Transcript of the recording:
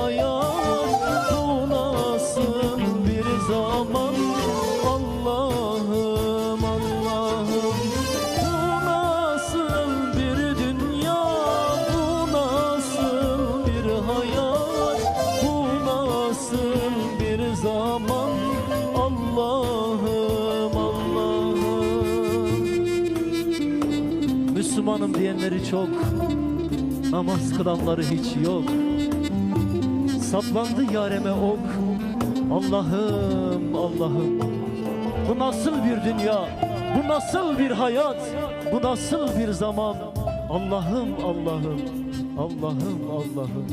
hayat Tuğlasın bir zaman. Allah'ım Allah'ım. Tuğlasın bir dünya? Tuğlasın bir hayat? Tuğlasın bir zaman? Allah'ım Allah'ım. Müslümanım diyenleri çok Namaz kılanları hiç yok. Saplandı yareme ok. Allah'ım Allah'ım. Bu nasıl bir dünya? Bu nasıl bir hayat? Bu nasıl bir zaman? Allah'ım Allah'ım. Allah'ım Allah'ım